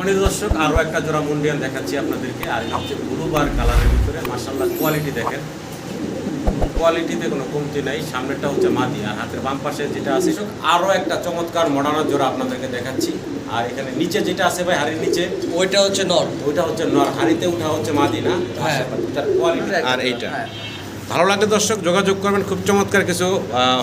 মানে দর্শক আরও একটা জোড়া মুন্ডিয়ান দেখাচ্ছি আপনাদেরকে। আর এটা হচ্ছে ব্লু বার কালারের ভিতরে। মার্শাল্লাহ কোয়ালিটি দেখেন। কোয়ালিটিতে কোনো কমতি নাই। সামনেরটা হচ্ছে মাদি আর হাতের বাম পাশে যেটা আছে আরও একটা চমৎকার মডার্ন জোড়া আপনাদেরকে দেখাচ্ছি। আর এখানে নিচে যেটা আছে ভাই হাড়ির নিচে ওইটা হচ্ছে নর। ওইটা হচ্ছে নর। হাড়িতে উঠা হচ্ছে মাদি না? হ্যাঁ। কোয়ালিটি আর এইটা। হ্যাঁ। ভালো লাগলে দর্শক যোগাযোগ করবেন। খুব চমৎকার কিছু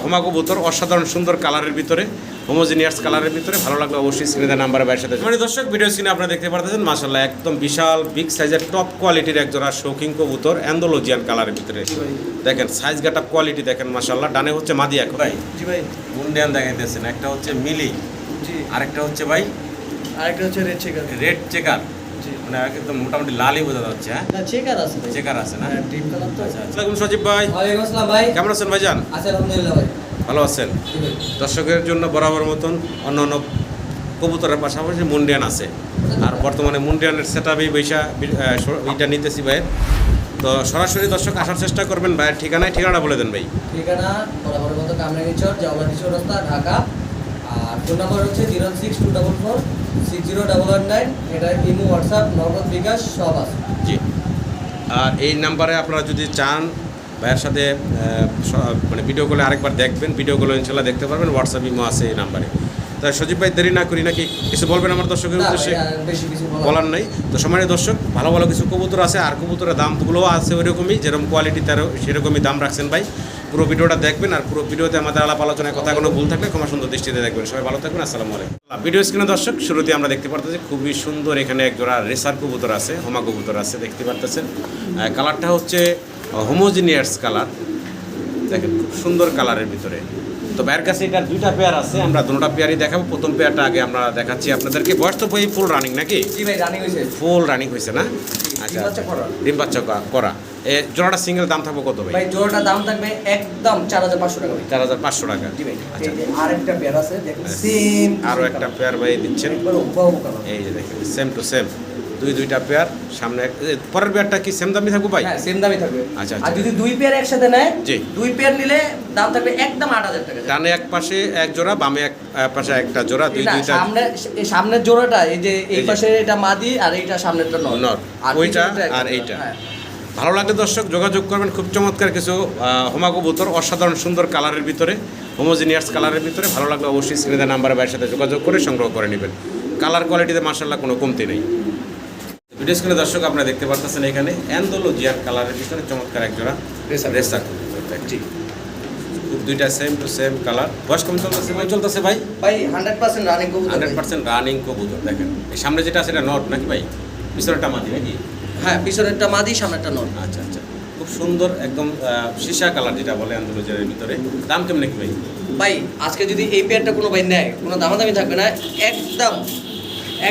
হোমা কবুতর অসাধারণ সুন্দর কালারের ভিতরে। হোমোজিনিয়াস কালারের ভিতরে ভালো লাগলে অবশ্যই স্ক্রিনে নাম্বারে বাইরের সাথে মানে দর্শক ভিডিও স্ক্রিনে আপনারা দেখতে পারতেছেন মাসাল্লাহ একদম বিশাল বিগ সাইজের টপ কোয়ালিটির এক জোড়া শৌখিন কবুতর অ্যান্ডোলজিয়ান কালারের ভিতরে। দেখেন সাইজ গাটা কোয়ালিটি দেখেন মাসাল্লাহ ডানে হচ্ছে মাদি এক ভাই জি ভাই। মুন্ডিয়ান দেখাইতেছেন একটা হচ্ছে মিলি জি। আরেকটা হচ্ছে ভাই আরেকটা হচ্ছে রেড চেকার রেড চেকার মানে একদম মোটামুটি লালই বোঝা যাচ্ছে হ্যাঁ? চেকার আছে ভাই। চেকার আছে না? হ্যাঁ কালার তো। আচ্ছা আসসালামু সজীব ভাই। ওয়ালাইকুম আসসালাম ভাই। কেমন আছেন ভাইজান? আছি আলহামদুলিল্লাহ ভাই। ভালো আছেন? দর্শকের জন্য বরাবর মতন অন্য অন্য কবুতরের পাশাপাশি মুন্ডিয়ান আছে। আর বর্তমানে মুন্ডিয়ানের সেট আপই বৈশা এইটা নিতেছি ভাইয়ের তো সরাসরি দর্শক আসার চেষ্টা করবেন ভাইয়ের ঠিকানায় ঠিকানা বলে দেন ভাই। ঠিকানা বরাবরের মতো কামরাঙ্গিচর রাস্তা ঢাকা। আর ফোন নাম্বার হচ্ছে zero six two double four six zero double one nine. এটা ইমো হোয়াটসঅ্যাপ নগদ বিকাশ সব আছে। জি। আর এই নাম্বারে আপনারা যদি চান ভাইয়ের সাথে মানে ভিডিও কলে আরেকবার দেখবেন ভিডিওগুলো ইনশাল্লাহ দেখতে পারবেন হোয়াটসঅ্যাপ ইমো আছে এই নাম্বারে তা সজীব ভাই দেরি না করি নাকি? কিছু বলবেন আমার দর্শকের উদ্দেশ্যে? বলার নাই। তো সম্মানিত দর্শক ভালো ভালো কিছু কবুতর আছে আর কবুতরের দামগুলোও আছে ওইরকমই যেরকম কোয়ালিটি তারও সেরকমই দাম রাখছেন ভাই। পুরো ভিডিওটা দেখবেন আর পুরো ভিডিওতে আমাদের আলাপ আলোচনায় কথা কোনো ভুল থাকলে ক্ষমা সুন্দর দৃষ্টিতে দেখবেন। সবাই ভালো থাকবেন আসসালামু আলাইকুম। ভিডিও স্ক্রিনে দর্শক শুরুতে আমরা দেখতে পারতেছি খুবই সুন্দর এখানে এক জোড়া রেসার কবুতর আছে হোমা কবুতর আছে দেখতে পারতেছেন। কালারটা হচ্ছে হোমোজিনিয়ার্স কালার। দেখেন খুব সুন্দর কালারের ভিতরে। তো ভাইয়ের কাছে এটার দুইটা পেয়ার আছে আমরা দুটা পেয়ারই দেখাবো। প্রথম পেয়ারটা আগে আমরা দেখাচ্ছি আপনাদেরকে। বয়স তো বই ফুল রানিং নাকি? ফুল রানিং হয়েছে না? আচ্ছা। ডিম বাচ্চা করা। ডিম বাচ্চা করা। এ জোড়াটা সিঙ্গেল দাম থাকবে কত ভাই? জোড়াটার দাম থাকবে একদম চার হাজার পাঁচশো টাকা চার হাজার পাঁচশো টাকা। আচ্ছা। এই যে আরেকটা পেয়ার আছে দেখুন হ্যাঁ। সেম আরও একটা পেয়ার ভাই দিচ্ছেন। এই যে দেখেন সেম টু সেম দুই দুইটা পেয়ার সামনে পরের পেয়ারটা কি সেম দামই থাকব ভাই হ্যাঁ সেম দামই থাকবে আচ্ছা, আর আচ্ছা। যদি দুই পেয়ার একসাথে নেয় জি। দুই পেয়ার নিলে দাম থাকবে একদম আট হাজার টাকা ডানে এক পাশে এক জোড়া বামে এক পাশে একটা জোড়া দুই দুইটা সামনে এই সামনের জোড়াটা এই যে এই পাশে এটা মাদি আর এইটা সামনেরটা নর। আর ওইটা আর এইটা। হ্যাঁ। ভালো লাগলে দর্শক যোগাযোগ করবেন খুব চমৎকার কিছু হোমা কবুতর অসাধারণ সুন্দর কালারের ভিতরে হোমোজিনিয়াস কালারের ভিতরে ভালো লাগলে অবশ্যই স্ক্রিনে নাম্বারে ভাইয়ের সাথে যোগাযোগ করে সংগ্রহ করে নেবেন কালার কোয়ালিটিতে মার্শাল্লাহ কোনো কমতি নেই ভিডিও স্ক্রিনে দর্শক আপনারা দেখতে পারতেছেন এখানে অ্যান্ডোলজিয়ার কালারের ভিতরে চমৎকার এক জোড়া রেসার। খুব দুইটা সেম টু সেম কালার বয়স কম চলতেছে ভাই? চলতেছে ভাই? ভাই হান্ড্রেড পার্সেন্ট রানিং কবুতর হান্ড্রেড পার্সেন্ট রানিং কবুতর দেখেন। এই সামনে যেটা আছে এটা নট নাকি ভাই? পিছনেরটা মাদি নাকি? হ্যাঁ পিছনেরটা মাদি সামনেরটা নর আচ্ছা আচ্ছা। খুব সুন্দর একদম সীসা কালার যেটা বলে আন্দোলনের ভিতরে। দাম কেমন কি ভাই? ভাই আজকে যদি এই পেয়ারটা কোনো ভাই নেয় কোনো দামাদামি থাকবে না একদম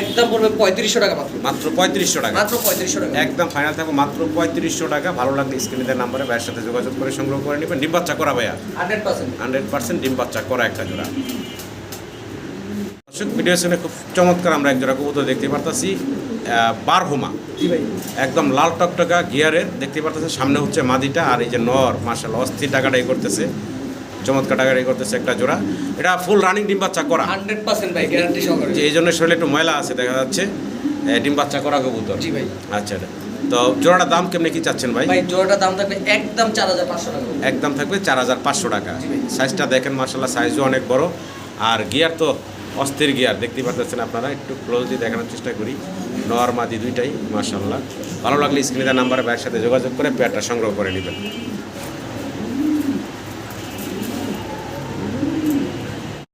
একদম পড়বে পঁয়ত্রিশশো টাকা মাত্র। মাত্র পঁয়ত্রিশশো টাকা। মাত্র পঁয়ত্রিশশো টাকা। একদম ফাইনাল থাকবে মাত্র পঁয়ত্রিশশো টাকা। ভালো লাগলে স্ক্রিনের নাম্বারে ভাইয়ের সাথে যোগাযোগ করে সংগ্রহ করে নেবেন। ডিম বাচ্চা করা ভাইয়া? Hundred percent. হান্ড্রেড পার্সেন্ট ডিম বাচ্চা করা একটা জোড়া। দর্শক ভিডিও শুনে খুব চমৎকার আমরা এক জোড়া কবুতর দেখতে পারতাছি বারহোমা। একদম লাল টকটকা গিয়ারের দেখতে পারতেছে সামনে হচ্ছে মাদিটা আর এই যে নর মার্শাল অস্থির টাকাটাই করতেছে। চমৎকার টাকাটাই করতেছে একটা জোড়া। এটা ফুল রানিং ডিম বাচ্চা করা। হান্ড্রেড পার্সেন্ট ভাই গ্যারান্টি সহকারে। যে এই জন্য শরীরে একটু ময়লা আছে দেখা যাচ্ছে। ডিম বাচ্চা করা কবুতর। জি ভাই। আচ্ছা তো জোড়াটার দাম কেমনি কি চাচ্ছেন ভাই? ভাই জোড়াটার দাম থাকবে একদম চার হাজার পাঁচশো টাকা। একদম থাকবে চার হাজার পাঁচশো টাকা। সাইজটা দেখেন মার্শাল্লাহ সাইজও অনেক বড়। আর গিয়ার তো অস্থির গিয়ার দেখতেই পাচ্ছেন আপনারা। একটু ক্লোজলি দেখানোর চেষ্টা করি। নর মাদি দুইটাই মার্শাল্লাহ ভালো লাগলে স্ক্রিনে নাম্বারে ব্যাগের সাথে যোগাযোগ করে পেয়ারটা সংগ্রহ করে নেবেন।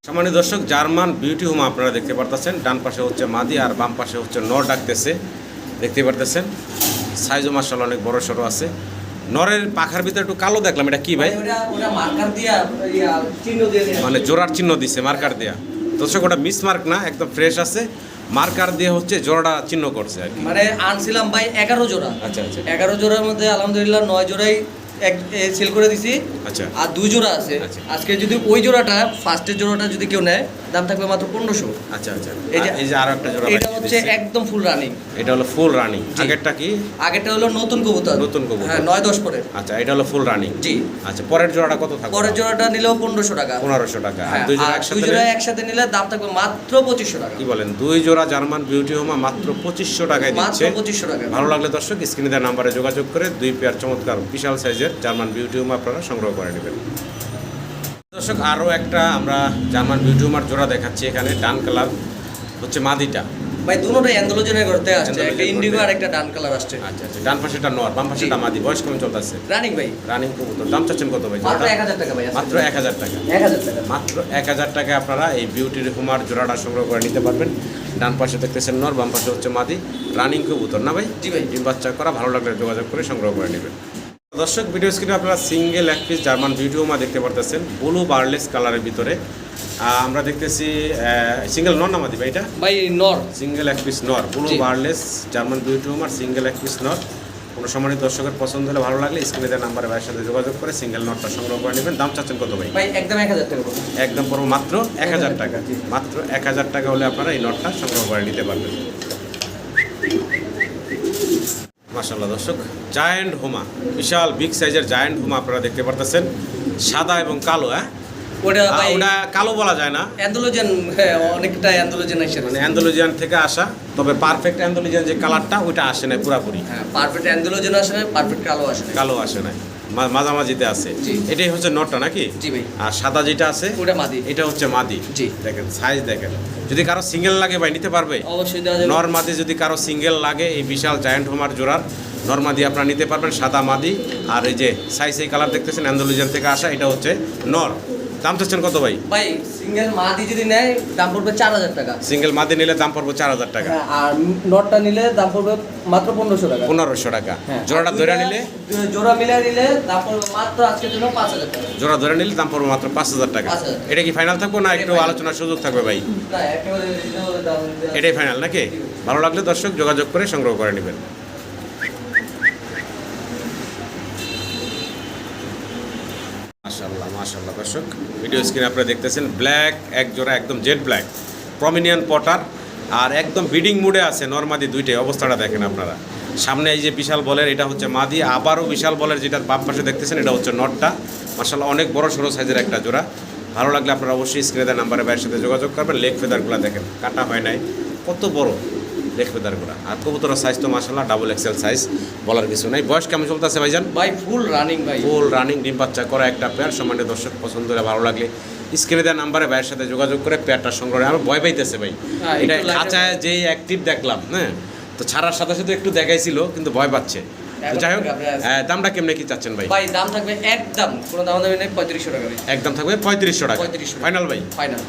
সম্মানিত দর্শক জার্মান বিউটি হোম আপনারা দেখতে পারতেছেন। ডান পাশে হচ্ছে মাদি আর বাম পাশে হচ্ছে নর ডাকতেছে। দেখতে পারতেছেন? সাইজও মার্শাল অনেক বড় সড়ো আছে। নরের পাখার ভিতরে একটু কালো দেখলাম এটা কি ভাই? দিয়ে মানে জোড়ার চিহ্ন দিছে মার্কার দেয়া। দর্শক ওটা মিস মার্ক না একদম ফ্রেশ আছে। মার্কার দিয়ে হচ্ছে জোড়াটা চিহ্ন করছে আর কি। মানে আনছিলাম ভাই এগারো জোড়া। আচ্ছা আচ্ছা। এগারো জোড়ার মধ্যে আলহামদুলিল্লাহ নয় জোড়াই এক সেল করে দিছি। আচ্ছা। আর দুই জোড়া আছে। আচ্ছা। আজকে যদি ওই জোড়াটা ফার্স্টের জোড়াটা যদি কেউ নেয় দাম থাকবে মাত্র পনেরোশো। আচ্ছা আচ্ছা। এই যে- আর একটা জোড়া এটা হচ্ছে একদম ফুল রানিং এটা হলো ফুল রানিং আগেরটা কি? আগেরটা হলো নতুন কবুতর। নতুন কবুতর। হ্যাঁ নয় দশ পরের। আচ্ছা এটা হলো ফুল রানিং জি। আচ্ছা পরের জোড়াটা কত থাকবে পরের জোড়াটা নিলেও পনেরোশো টাকা। পনেরোশো টাকা। আর হ্যাঁ, দুই জোড়া আর দুই একসাথে জোড়া নিলে- একসাথে নিলে দাম থাকবে মাত্র পঁচিশশো টাকা। কি বলেন? দুই জোড়া জার্মান বিউটি হোমা মাত্র পঁচিশশো টাকায় দিচ্ছে। পঁচিশশো টাকা। ভালো লাগলে দর্শক স্ক্রিনে দেওয়া নাম্বারে যোগাযোগ করে দুই পেয়ার চমৎকার বিশাল সাইজের জার্মান বিউটি হোমা আপনারা সংগ্রহ করে নেবেন। দর্শক আরও একটা আমরা জার্মান বিউটি হোমার জোড়া দেখাচ্ছি এখানে ডান কালার হচ্ছে মাদিটা। ভাই দুটোটাই অ্যান্ডোলোজনে করতে আসছে একটা ইন্ডিগো আর একটা ডান কালার আসছে। আচ্ছা আচ্ছা ডান পাশেটা নর বাম পাশেটা মাদি বয়স কেমন চলতেছে। রানিং ভাই। রানিং কবুতর দাম চাচ্ছেন কত ভাই? মাত্র টাকা ভাই মাত্র মাত্র আপনারা এই বিউটির হুমার জোড়াটা সংগ্রহ করে নিতে পারবেন। ডান পাশে দেখতেছেন নর বাম পাশে হচ্ছে মাদি। রানিং কবুতর না ভাই? জি ভাই। ডিম বাচ্চা করা ভালো লাগলে যোগাযোগ করে সংগ্রহ করে নেবেন। দর্শক ভিডিও স্ক্রিনে আপনারা সিঙ্গেল এক পিস জার্মান হুমা দেখতে পারতেছেন ব্লু বার্লেস কালারের ভিতরে। আমরা দেখতেছি সিঙ্গেল নর নামা ভাই এটা? ভাই নর সিঙ্গেল এক পিস নর ব্লু বার্লেস জার্মান হুমার সিঙ্গেল এক পিস নর কোনো সম্মানিত দর্শকের পছন্দ হলে ভালো লাগলে স্ক্রিনে দেওয়া নাম্বারে ভাইয়ের সাথে যোগাযোগ করে সিঙ্গেল নটটা সংগ্রহ করে নেবেন। দাম চাচ্ছেন কত ভাই? ভাই একদম এক হাজার টাকা একদম পড়ব মাত্র এক হাজার টাকা। মাত্র এক হাজার টাকা হলে আপনারা এই নটটা সংগ্রহ করে নিতে পারবেন। মাসাল্লাহ দর্শক জায়ান্ট হোমা বিশাল বিগ সাইজের জায়ান্ট হোমা আপনারা দেখতে পারতেছেন। সাদা এবং কালো হ্যাঁ? ওটা ওটা কালো বলা যায় না। অ্যান্ডোলোজেন হ্যাঁ অনেকটা অ্যান্ডোলোজেন আসে। মানে অ্যান্ডোলজিয়ান থেকে আসা তবে পারফেক্ট অ্যান্ডোলজিয়ান যে কালারটা ওইটা আসে না পুরোপুরি। হ্যাঁ পারফেক্ট অ্যান্ডোলোজেন আসে না পারফেক্ট কালো আসে না। কালো আসে না মাঝামাঝিতে আছে। এটাই হচ্ছে নটটা নাকি? আর সাদা যেটা আছে ওটা মাদি। এটা হচ্ছে মাদি। দেখেন সাইজ দেখেন। যদি কারও সিঙ্গেল লাগে ভাই নিতে পারবে? নর মাদি যদি কারও সিঙ্গেল লাগে এই বিশাল জায়ান্ট হোমার জোড়ার নর্মাদি আপনারা নিতে পারবেন সাদা মাদি। আর এই যে সাইজ এই কালার দেখতেছেন অ্যান্ডোলিজান থেকে আসা এটা হচ্ছে নর। দাম চাচ্ছেন কত ভাই? ভাই সিঙ্গেল মাদি যদি নেয় দাম পড়বে চার হাজার টাকা। সিঙ্গেল মাদি নিলে দাম পড়বে চার হাজার টাকা। হ্যাঁ, আর নটটা নিলে দাম পড়বে মাত্র পনেরোশো টাকা। পনেরোশো টাকা। হ্যাঁ, জোড়াটা ধরে নিলে? জোড়া মিলিয়ে নিলে দাম পড়বে মাত্র আজকের জন্য পাঁচ হাজার টাকা। জোড়া ধরে নিলে দাম পড়বে মাত্র পাঁচ হাজার টাকা। এটা কি ফাইনাল থাকব না একটু। আলোচনার সুযোগ থাকবে ভাই? এটাই ফাইনাল নাকি? ভালো লাগলে দর্শক যোগাযোগ করে সংগ্রহ করে নেবেন। মাশাল্লাহ দর্শক। ভিডিও স্ক্রিনে আপনারা দেখতেছেন ব্ল্যাক এক জোড়া, একদম জেড ব্ল্যাক প্রমিনিয়ান পটার আর একদম বিডিং মুডে আছে, নর্মাদি দুইটাই। অবস্থাটা দেখেন আপনারা। সামনে এই যে বিশাল বলের, এটা হচ্ছে মাদি। আবারও বিশাল বলের যেটা বাপ পাশে দেখতেছেন, এটা হচ্ছে নটটা। মাশাল্লাহ অনেক বড় সড়ো সাইজের একটা জোড়া। ভালো লাগলে আপনারা অবশ্যই স্ক্রিনে নাম্বারে ভাইয়ের সাথে যোগাযোগ করবেন। লেগ ফেদারগুলো দেখেন, কাটা হয় নাই। কত বড়? লেগ ফেদারগুলো আর কবুতরের সাইজ তো মাশাল্লাহ ডাবল এক্সেল সাইজ বলার কিছু নাই। বয়স কেমন চলতেছে ভাইজান? ভাই ফুল রানিং ভাই। ফুল রানিং ডিম বাচ্চা করা একটা পেয়ার সম্মানের দর্শক পছন্দ হলে ভালো লাগলে স্ক্রিনে দেওয়া নাম্বারে ভাইয়ের সাথে যোগাযোগ করে পেয়ারটা সংগ্রহ আমার ভয় পাইতেছে ভাই। হ্যাঁ, এটা খাঁচায় যেই অ্যাক্টিভ দেখলাম হ্যাঁ? তো ছাড়ার সাথে সাথে একটু দেখাইছিল কিন্তু ভয় পাচ্ছে। যাই হোক দামটা কেমনে কি চাচ্ছেন ভাই? ভাই দাম থাকবে একদম কোনো দাম দামি নেই পঁয়ত্রিশশো টাকা একদম থাকবে পঁয়ত্রিশশো টাকা। 3500 টাকা। ফাইনাল ভাই? ফাইনাল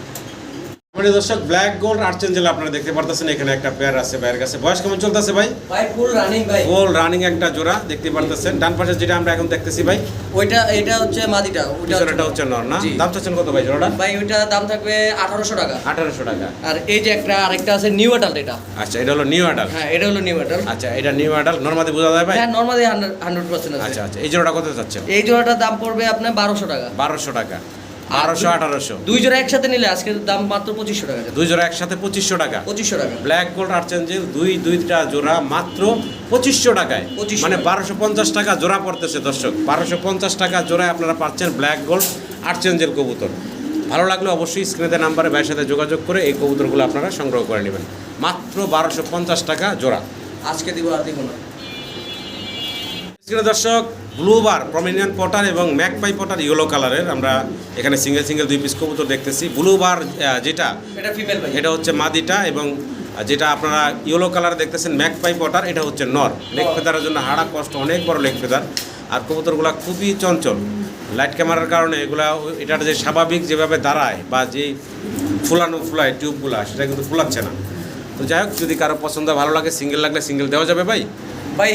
মানে দর্শক ব্ল্যাক গোল্ড আর্চেঞ্জেল আপনারা দেখতে পারতেছেন এখানে একটা পেয়ার আছে ভাইয়ের কাছে। বয়স কেমন চলতেছে ভাই? ভাই ফুল রানিং ভাই। ফুল রানিং একটা জোড়া দেখতে পারতেছেন। ডান পাশে যেটা আমরা এখন দেখতেছি ভাই ওইটা এটা হচ্ছে মাদিটা ওইটা পিছনেটা হচ্ছে নর না? দাম চাচ্ছেন কত ভাই জোড়াটা? ভাই ওইটা দাম থাকবে আঠারোশো টাকা। আঠারোশো টাকা। আর এই যে একটা আরেকটা আছে নিউ অ্যাডাল্ট এটা। আচ্ছা এটা হলো নিউ অ্যাডাল্ট হ্যাঁ এটা হলো নিউ অ্যাডাল্ট আচ্ছা এটা নিউ অ্যাডাল্ট নর্মাদি বোঝা যায় ভাই? হ্যাঁ নর্মালি হান্ড্রেড পার্সেন্ট আছে। আচ্ছা আচ্ছা এই জোড়াটা কত চাচ্ছেন? এই জোড়াটার দাম পড়বে আপনার বারোশো টাকা। বারোশো টাকা। বারোশো আঠারোশো। দুই জোড়া একসাথে নিলে আজকের দাম মাত্র পঁচিশশো টাকা দুই জোড়া একসাথে পঁচিশশো টাকা। পঁচিশশো টাকা। ব্ল্যাক গোল্ড আর্চেঞ্জেল দুই দুইটা জোড়া মাত্র পঁচিশশো টাকায়। 2500 মানে বারোশো পঞ্চাশ টাকা জোড়া পড়তেছে দর্শক। বারোশো পঞ্চাশ টাকা জোড়ায় আপনারা পাচ্ছেন ব্ল্যাক গোল্ড আর্চেঞ্জেল কবুতর। ভালো লাগলে অবশ্যই স্ক্রিনে নাম্বারে ভাইয়ের সাথে যোগাযোগ করে এই কবুতরগুলো আপনারা সংগ্রহ করে নেবেন। মাত্র বারোশো পঞ্চাশ টাকা জোড়া। আজকে দিব আর দিব না। স্ক্রিনে দর্শক ব্লুবার প্রমিনিয়ান পটার এবং ম্যাকপাই পটার ইয়েলো কালারের আমরা এখানে সিঙ্গেল সিঙ্গেল দুই পিস কবুতর দেখতেছি। ব্লুবার যেটা এটা ফিমেল এটা হচ্ছে মাদিটা এবং যেটা আপনারা ইয়েলো কালার দেখতেছেন ম্যাকপাই পটার এটা হচ্ছে নর। লেগ ফেদারের জন্য হাড়া কষ্ট অনেক বড় লেগ ফেদার আর কবুতরগুলো খুবই চঞ্চল। লাইট ক্যামেরার কারণে এগুলা এটার যে স্বাভাবিক যেভাবে দাঁড়ায় বা যে ফুলানো ফুলায় টিউবগুলা সেটা কিন্তু ফুলাচ্ছে না। তো যাই হোক যদি কারও পছন্দ ভালো লাগে সিঙ্গেল লাগলে সিঙ্গেল দেওয়া যাবে ভাই। ভাই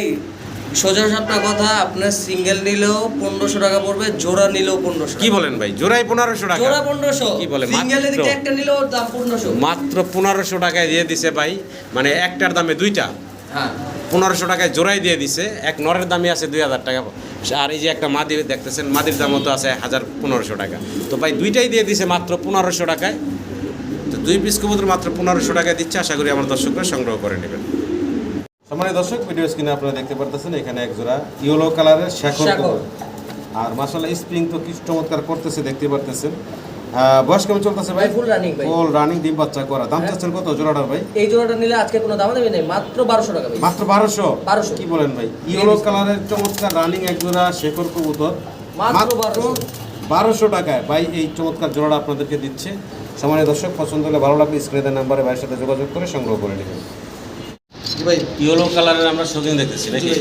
সোজা সাপটা কথা আপনার সিঙ্গেল নিলেও পনেরোশো টাকা পড়বে জোড়া নিলেও পনেরোশো কি বলেন ভাই? জোড়াই পনেরোশো টাকা। জোড়া পনেরোশো। কি বলে? একটা নিলেও দাম পনেরোশো। মাত্র পনেরোশো টাকায় দিয়ে দিছে ভাই। মানে একটার দামে দুইটা। হ্যাঁ। পনেরোশো টাকায় জোড়াই দিয়ে দিছে। এক নরের দামই আছে দুই হাজার টাকা। আর এই যে একটা মাদি দেখতেছেন মাদির দামও তো আছে হাজার পনেরোশো টাকা। তো ভাই দুইটাই দিয়ে দিছে মাত্র পনেরোশো টাকায়। তো দুই পিস কবুতর মাত্র পনেরোশো টাকায় দিচ্ছে। আশা করি আমার দর্শকরা সংগ্রহ করে নেবেন। সম্মানিত দর্শক ভিডিও স্ক্রিনে আপনারা দেখতে পারতেছেন এখানে এক জোড়া ইয়েলো কালারের শেখর। আর মাসাল্লাহ স্প্রিং তো কি চমৎকার করতেছে দেখতে পারতেছেন। বয়স কেমন চলতেছে ভাই? Full running ভাই। ফুল রানিং ডিম বাচ্চা করা। দাম হ্যাঁ। চাচ্ছেন কত জোড়াটার ভাই? এই জোড়াটা নিলে আজকে কোনো দাম দেবে নেই মাত্র বারোশো টাকা ভাই। মাত্র বারোশো? 1200 কি বলেন ভাই? ইয়েলো কালারের চমৎকার রানিং এক জোড়া শেখর কবুতর। মাত্র মাত্র বারোশো। টাকায়। ভাই এই চমৎকার জোড়াটা আপনাদেরকে দিচ্ছে। সম্মানীয় দর্শক পছন্দ হলে ভালো লাগলে স্ক্রিনের নাম্বারে ভাইয়ের সাথে যোগাযোগ করে সংগ্রহ করে নেবেন। ভাই ইয়েলো কালারের আমরা শোকিং দেখতেছি নাকি?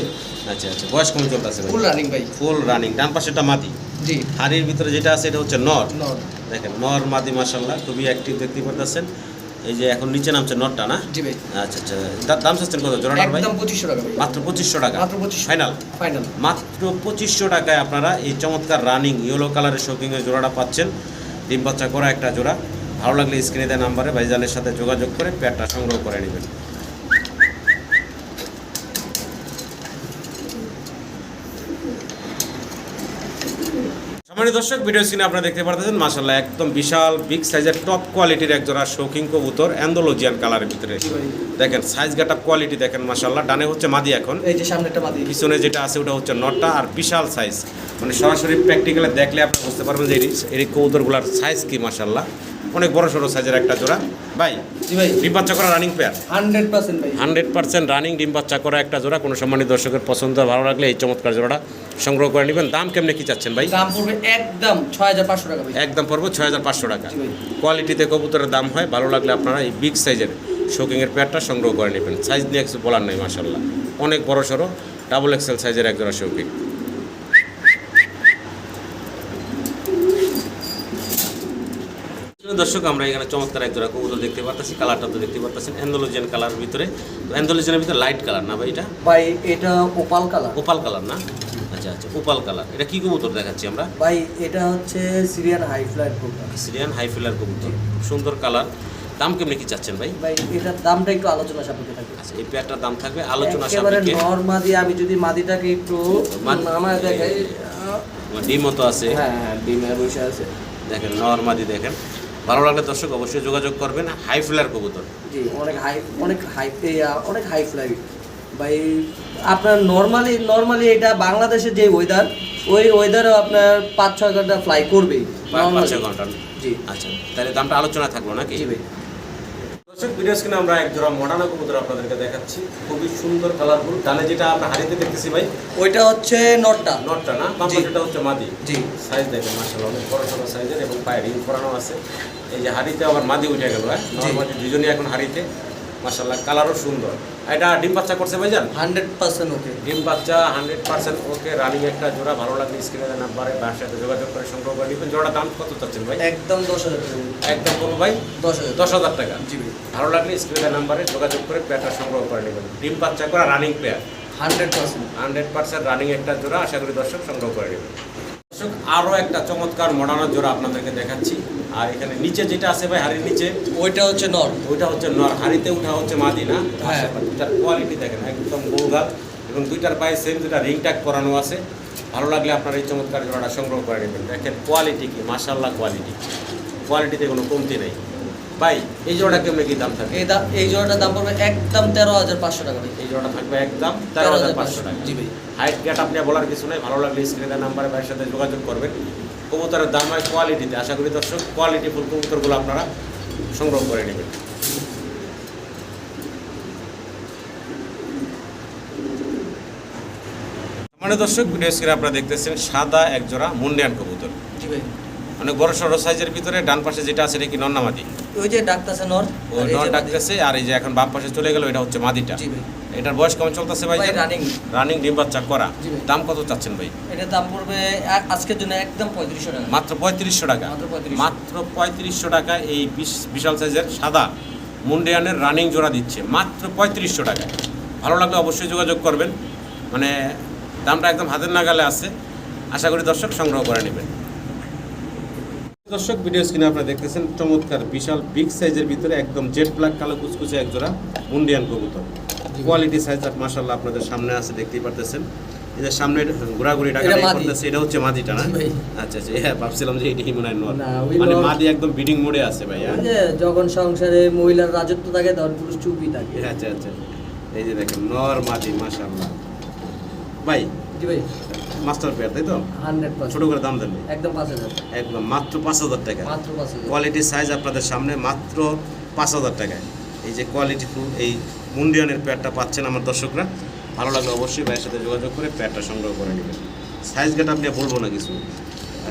আচ্ছা আচ্ছা। বয়স কেমন চলতেছে ফুল রানিং ভাই। ফুল রানিং ডান পাশেটা মাদি। জি। হাড়ির ভিতরে যেটা আছে এটা হচ্ছে নর। নর। দেখেন নর মাদি মাসাল্লাহ খুবই অ্যাক্টিভ দেখতে পারতেছেন। এই যে এখন নিচে নামছে নরটা না? জি ভাই। আচ্ছা আচ্ছা। দাম চাচ্ছেন কত জোড়াটার ভাই? একদম পঁচিশশো টাকা মাত্র টাকা। মাত্র 2500 ফাইনাল ফাইনাল মাত্র টাকায় আপনারা এই চমৎকার রানিং ইয়েলো কালারের শোকিংয়ের জোড়াটা পাচ্ছেন। ডিম বাচ্চা করা একটা জোড়া। ভালো লাগলে স্ক্রিনে দেওয়া নাম্বারে ভাইজানের সাথে যোগাযোগ করে প্যাডটা সংগ্রহ করে নেবেন। সম্মানিত দর্শক ভিডিও স্ক্রিনে আপনারা দেখতে পারতেছেন মাসাল্লাহ একদম বিশাল বিগ সাইজের টপ কোয়ালিটির এক জোড়া শৌখিন কবুতর অ্যান্ডোলজিয়ান কালারের ভিতরে। দেখেন সাইজ গাটা কোয়ালিটি দেখেন মাসাল্লাহ ডানে হচ্ছে মাদি এখন। এই যে সামনেটা মাদি। পিছনে যেটা আছে ওটা হচ্ছে নটটা আর বিশাল সাইজ মানে সরাসরি প্র্যাকটিক্যালে দেখলে আপনি বুঝতে পারবেন যে এই- কবুতরগুলোর কবুতরগুলার সাইজ কি মাসাল্লাহ অনেক বড় সড়ো সাইজের একটা জোড়া। ভাই জি ভাই। ডিম বাচ্চা করা রানিং পেয়ার হান্ড্রেড পার্সেন্ট ভাই। হান্ড্রেড পার্সেন্ট রানিং ডিম বাচ্চা করা একটা জোড়া কোনো সম্মানিত দর্শকের পছন্দ ভালো লাগলে এই চমৎকার জোড়াটা সংগ্রহ করে নেবেন। দাম কেমনে কি চাচ্ছেন ভাই? দাম পড়বে একদম ছয় হাজার পাঁচশো টাকা একদম পড়ব ছয় হাজার পাঁচশো টাকা। কোয়ালিটিতে কবুতরের দাম হয় ভালো লাগলে আপনারা এই বিগ সাইজের শোকিংয়ের পেয়ারটা সংগ্রহ করে নেবেন। সাইজ নিয়ে কিছু বলার নেই মাসাল্লাহ অনেক বড় সড়ো ডাবল এক্সেল সাইজের এক জোড়া শৌকিং দর্শক আমরা এখানে চমৎকার এক জোড়া কবুতর দেখতে পারতেছি কালারটা তো দেখতে পারতেছেন অ্যান্ডোলজিয়ান কালার ভিতরে। অ্যান্ডোলজিয়ানের ভিতরে লাইট কালার না ভাই এটা? ভাই এটা ওপাল কালার ওপাল কালার না? আচ্ছা আচ্ছা ওপাল কালার এটা কি কবুতর দেখাচ্ছি আমরা? ভাই এটা হচ্ছে Syrian high flight program Syrian high flyer কবুতর সুন্দর কালার দাম কেমনি কি চাচ্ছেন ভাই? ভাই এটার দামটা একটু আলোচনা সাপেক্ষে থাকবে। আচ্ছা এই পেয়ারটার দাম থাকবে আলোচনা সাপেক্ষে। নর্মাদি আমি যদি মাদিটাকে একটু মাদি- নামায় দেখাই। ডিমও তো আছে। হ্যাঁ হ্যাঁ ডিমে বসে আছে। দেখেন নর্মাদি দেখেন। ভালো লাগলে দর্শক অবশ্যই যোগাযোগ করবেন হাই ফ্লার কবুতর। জি অনেক হাই অনেক হাই অনেক হাই ফ্লাই ভাই আপনার নর্মালি নর্মালি এটা বাংলাদেশের যে ওয়েদার ওই ওয়েদারও আপনার পাঁচ ছয় ঘণ্টা ফ্লাই করবে পাঁচ। ছয় ঘণ্টা। জি। আচ্ছা তাহলে দামটা আলোচনা থাকল নাকি? জি ভাই। দর্শক ভিডিও স্ক্রিনে আমরা এক জোড়া মডানা কবুতর আপনাদেরকে দেখাচ্ছি। খুবই সুন্দর কালারফুল ডানে যেটা আমরা হাড়িতে দেখতেছি ভাই ওইটা হচ্ছে নটটা। নটটা না? জি। হচ্ছে মাদি। জি। সাইজ দেখেন মাসাল্লাহ অনেক বড় সড়ো সাইজের এবং পায়ে রিং করানো আছে। এই যে হাড়িতে আবার মাদি উঠে গেল হ্যাঁ? দুজনই এখন হাড়িতে মাসাল্লাহ কালারও সুন্দর। এটা ডিম বাচ্চা করছে ভাইজান? Hundred percent okay. ডিম বাচ্চা হান্ড্রেড পার্সেন্ট ওকে। রানিং একটা জোড়া ভালো লাগলে স্ক্রিনের নাম্বারে বাসার সাথে যোগাযোগ করে সংগ্রহ করে নেবেন। জোড়া দাম কত চাচ্ছেন ভাই? একদম দশ হাজার একদম বলব ভাই? দশ হাজার। দশ হাজার টাকা। জি ভালো লাগলে স্ক্রিনের নাম্বারে যোগাযোগ করে পেয়ারটা সংগ্রহ করে নেবেন। ডিম বাচ্চা করা running pair hundred percent. Hundred percent running একটা জোড়া আশা করি দর্শক সংগ্রহ করে নেবেন। দর্শক আরও একটা চমৎকার মডার্ন জোড়া আপনাদেরকে দেখাচ্ছি। আর এখানে নিচে যেটা আছে ভাই হাড়ির নিচে ওইটা হচ্ছে নর। ওইটা হচ্ছে নর। হাড়িতে উঠা হচ্ছে মাদি না? হ্যাঁ। দুটার কোয়ালিটি দেখেন একদম গোলগাল। এবং দুইটার পায়ে সেম দুটা রিং ট্যাগ করানো আছে। ভালো লাগলে আপনার এই চমৎকার জোড়াটা সংগ্রহ করে নেবেন। দেখেন কোয়ালিটি কি মাশাল্লাহ কোয়ালিটি কোয়ালিটিতে কোনো কমতি নেই। ভাই এই জোড়াটা কেমন কি দাম থাকে এই দাম এই জোড়াটার দাম পড়বে একদম তেরো হাজার পাঁচশো টাকা ভাই। এই জোড়াটা থাকবে একদম তেরো হাজার পাঁচশো টাকা। জি ভাই। হাইট গেট আপনি বলার কিছু নাই। ভালো লাগলে স্ক্রিনের নাম্বারে ভাইয়ের সাথে যোগাযোগ করবেন। কবুতরের দাম হয় কোয়ালিটিতে আশা করি দর্শক কোয়ালিটি ফুল কবুতরগুলো আপনারা সংগ্রহ করে নেবেন। মানে দর্শক ভিডিও স্ক্রিনে আপনারা দেখতেছেন সাদা এক জোড়া মুন্ডিয়ান কবুতর। জি ভাই। অনেক বড় সড়ো সাইজের ভিতরে ডান পাশে যেটা আছে এটা কি নন্নামাদি ওই যে ডাকতেছে নর ও নর মাদি। ডাকতেছে আর এই যে এখন বাম পাশে চলে গেল এটা হচ্ছে মাদিটা। জি ভাই। এটার বয়স কেমন চলতেছে ভাই? রানিং রানিং ডিম বাচ্চা করা। দাম কত চাচ্ছেন ভাই? এটার দাম পড়বে আজকের জন্য একদম পঁয়ত্রিশশো টাকা। মাত্র পঁয়ত্রিশশো টাকা। মাত্র 3500 পঁয়ত্রিশশো টাকা এই বিশ- বিশাল সাইজের সাদা মুন্ডিয়ানের রানিং জোড়া দিচ্ছে। মাত্র পঁয়ত্রিশশো টাকা। ভালো লাগলে অবশ্যই যোগাযোগ করবেন। মানে দামটা একদম হাতের নাগালে আছে। আশা করি দর্শক সংগ্রহ করে নেবেন। দর্শক ভিডিও স্ক্রিনে আপনারা দেখতেছেন চমৎকার বিশাল বিগ সাইজের ভিতরে একদম জেট ব্ল্যাক কালো কুচকুচে এক জোড়া মুন্ডিয়ান কবুতর। কোয়ালিটি সাইজ মাসাল্লাহ আপনাদের সামনে আছে দেখতেই পারতেছেন। এই যে সামনে ঘোরাঘুরি টাকা করতেছে এটা হচ্ছে মাদিটা না? আচ্ছা আচ্ছা হ্যাঁ ভাবছিলাম যে এটাই মনে হয় মানে। মাদি একদম বিডিং মোডে আছে ভাই হ্যাঁ? যখন সংসারে মহিলার রাজত্ব থাকে তখন পুরুষ চুপই থাকে। আচ্ছা আচ্ছা। এই যে দেখেন নর মাদি মাশাআল্লাহ। ভাই জি ভাই। মাস্টার পেয়ার তাই তো? ছোট করে দাম দেন একদম পাঁচ হাজার। একদম মাত্র পাঁচ হাজার টাকা। মাত্র কোয়ালিটি সাইজ আপনাদের সামনে মাত্র পাঁচ হাজার টাকায়। এই যে কোয়ালিটি ফুল এই মুন্ডিয়ানের প্যাডটা পাচ্ছেন আমার দর্শকরা। ভালো লাগলে অবশ্যই ভাইয়ের সাথে যোগাযোগ করে প্যাডটা সংগ্রহ করে নেবেন। সাইজ গেট আপনি বলব না কিছু।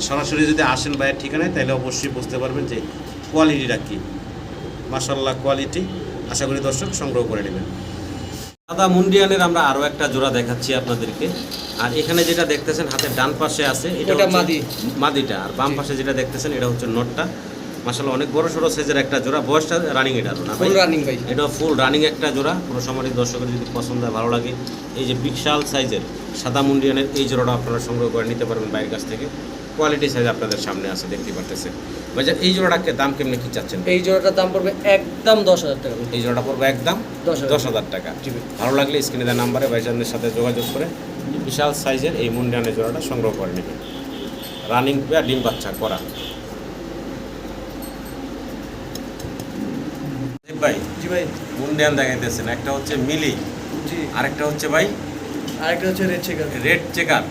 সরাসরি যদি আসেন ভাইয়ের ঠিকানায় তাহলে অবশ্যই বুঝতে পারবেন যে কোয়ালিটিটা কী। মাসাল্লাহ কোয়ালিটি আশা করি দর্শক সংগ্রহ করে নেবেন। সাদা মুন্ডিয়ানের আমরা আরও একটা জোড়া দেখাচ্ছি আপনাদেরকে। আর এখানে যেটা দেখতেছেন হাতের ডান পাশে আছে এটা মাদি। মাদিটা। আর বাম পাশে যেটা দেখতেছেন এটা হচ্ছে নটটা। মাসাল্লাহ অনেক বড় সড়ো সাইজের একটা জোড়া। বয়সটা রানিং এটা না ফুল রানিং ভাই। এটা ফুল রানিং একটা জোড়া। কোনো সময় দর্শকের যদি পছন্দ হয় ভালো লাগে এই যে বিশাল সাইজের সাদা মুন্ডিয়ানের এই জোড়াটা আপনারা সংগ্রহ করে নিতে পারবেন বাইরের কাছ থেকে। কোয়ালিটি সাইজ আপনাদের সামনে আছে দেখতে পারতেছে বাজার এই জোড়াটাকে দাম কেমনি কি চাচ্ছেন? এই জোড়াটার দাম পড়বে একদম দশ হাজার টাকা। এই জোড়াটা পড়বে একদম দশ হাজার টাকা। ভালো লাগলে স্ক্রিনে দেওয়া নাম্বারে ভাইজানদের সাথে যোগাযোগ করে বিশাল সাইজের এই মুন্ডিয়ানের জোড়াটা সংগ্রহ করে নেবেন। রানিং পেয়ার ডিম বাচ্চা করা দেব ভাই জি ভাই। মুন্ডিয়ান দেখাইতেছেন একটা হচ্ছে মিলি জি। আরেকটা হচ্ছে ভাই আরেকটা হচ্ছে রেড চেকার রেড চেকার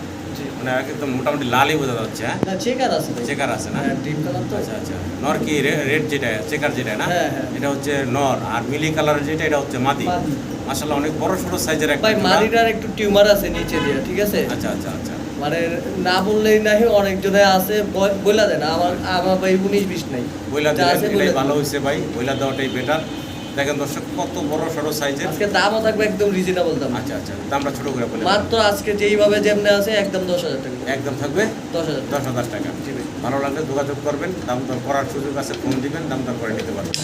মানে একদম মোটামুটি লালই বোঝা যাচ্ছে হ্যাঁ? চেকার আছে চেকার আছে না? হ্যাঁ ডিপ কালার তো। আচ্ছা আচ্ছা। নর কি রেড যেটা চেকার যেটা না? হ্যাঁ, হ্যাঁ। এটা হচ্ছে নর আর মিলি কালারের যেটা এটা হচ্ছে মাদি। মাশাআল্লাহ অনেক বড় সড়ো সাইজের একটা ভাই মাদিটার একটু টিউমার আছে নিচে দিয়ে ঠিক আছে? আচ্ছা আচ্ছা আচ্ছা। মানে না বললেই নাহি অনেক জনে আছে বইলা দেন। আমার আমার ভাই উনিশ বিশ নাই। বইলা যা দিলেন আছে এটাই বইলা ভালো হয়েছে ভাই। বইলা দেওয়াটাই বেটার দেখেন দর্শক কত বড় সড়ো সাইজের আজকে দামও থাকবে একদম রিজনেবল দাম। আচ্ছা আচ্ছা দামটা ছোট করে বলে মাত্র আজকে যেইভাবে যেমনি আছে একদম দশ হাজার টাকা। একদম থাকবে? দশ হাজার দশ হাজার টাকা। ভালো লাগলে যোগাযোগ করবেন দাম দর করার সুযোগ আছে ফোন দিবেন দাম দর করে নিতে পারবেন।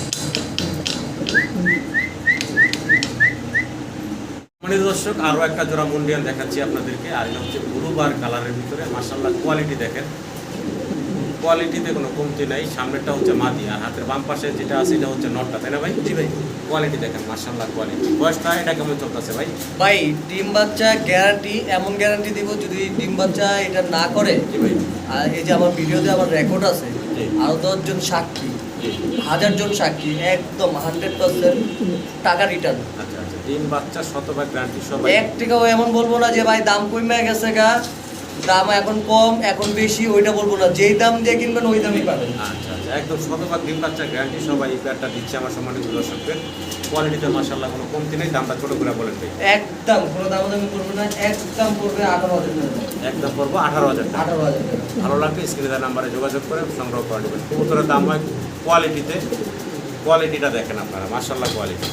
দর্শক আরও একটা জোড়া মুন্ডিয়ান দেখাচ্ছি আপনাদেরকে। আর এটা হচ্ছে ব্লু বার কালারের ভিতরে। মার্শাল্লাহ কোয়ালিটি দেখেন। কোয়ালিটিতে কোনো কমতি নাই সামনেরটা হচ্ছে মাদি আর হাতের বাম পাশে যেটা আছে এটা হচ্ছে নটটা তাই না ভাই? জি ভাই। কোয়ালিটি দেখেন মার্শাল্লাহ কোয়ালিটি। বয়সটা এটা কেমন চলতেছে ভাই? ভাই ডিম বাচ্চা গ্যারান্টি এমন গ্যারান্টি দিব যদি ডিম বাচ্চা এটা না করে। জি ভাই। আর এই যে আমার ভিডিওতে আমার রেকর্ড আছে জি। আরও দশজন সাক্ষী হাজার জন সাক্ষী একদম হান্ড্রেড পার্সেন্ট টাকা রিটার্ন আচ্ছা আচ্ছা ডিম বাচ্চা শতভাগ গ্যারান্টি সবাই। এক টাকাও এমন বলব না যে ভাই দাম কমে গেছে গা। দাম এখন কম এখন বেশি ওইটা বলব না। যেই দাম দিয়ে কিনবেন ওই দামই পাবেন। আচ্ছা আচ্ছা একদম শতভাগ ডিম বাচ্চা গ্যারান্টি সবাই এই প্যাডটা দিচ্ছে আমার সম্মানিত দর্শকদের। কোয়ালিটিতে মাসাল্লাহ কোনো কমতি নেই দামটা ছোটো করে বলেন ভাই। একদম কোনো দাম দামি করব না একদম পড়বে আঠারো হাজার একদম পড়ব আঠারো হাজার আঠারো হাজার ভালো লাগলে স্ক্রিনে নাম্বারে যোগাযোগ করে সংগ্রহ করে নেবেন। কবুতরের দাম হয় কোয়ালিটিতে কোয়ালিটিটা দেখেন আপনারা মার্শাল্লাহ কোয়ালিটি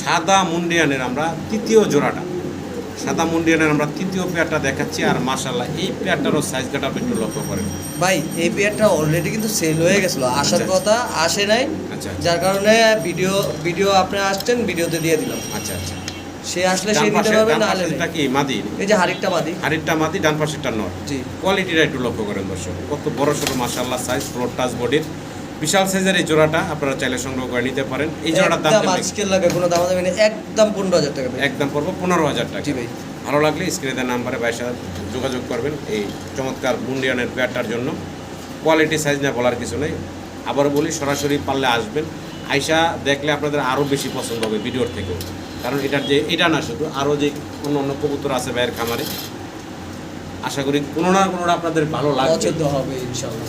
সাদা মুন্ডিয়ানের আমরা তৃতীয় জোড়াটা। সাদা মুন্ডিয়ানের আমরা তৃতীয় পেয়ারটা দেখাচ্ছি আর মার্শাল্লাহ এই পেয়ারটারও সাইজ কাটা আপনি একটু লক্ষ্য করেন। ভাই এই পেয়ারটা অলরেডি কিন্তু সেল হয়ে গেছিল। আসার আচ্ছা। কথা আসে নাই। আচ্ছা যার কারণে ভিডিও ভিডিও আপনি আসছেন ভিডিওতে দিয়ে দিলাম। আচ্ছা আচ্ছা। সে আসলে সে নিতে পারবে না পাশেরটা কি মাদি? এই যে হাড়িটা বাদি হাড়িরটা মাদি ডান পাশেরটা নর জি। কোয়ালিটিটা একটু লক্ষ্য করেন দর্শক। কত বড় সড়ো মাশাল্লাহ সাইজ ফ্লোর টাচ বডির বিশাল সাইজের এই জোড়াটা আপনারা চাইলে সংগ্রহ করে নিতে পারেন। এই জোড়াটার দাম কেমন? লাগে কোনো দাম দামি একদম পনেরো হাজার টাকা একদম পড়ব পনেরো হাজার টাকা। জি ভাই। ভালো লাগলে স্ক্রিনে নাম্বারে বাইশ যোগাযোগ করবেন এই চমৎকার বুন্ডিয়ানের পেয়ারটার জন্য। কোয়ালিটি সাইজ না বলার কিছু নেই। আবার বলি সরাসরি পারলে আসবেন। আইসা দেখলে আপনাদের আরও বেশি পছন্দ হবে ভিডিওর থেকেও। কারণ এটার যে এটা না শুধু আরও যে অন্য অন্য কবুতর আছে ভাইয়ের খামারে। আশা করি কোনো না কোনোটা আপনাদের ভালো লাগবে। হবে ইনশাল্লাহ।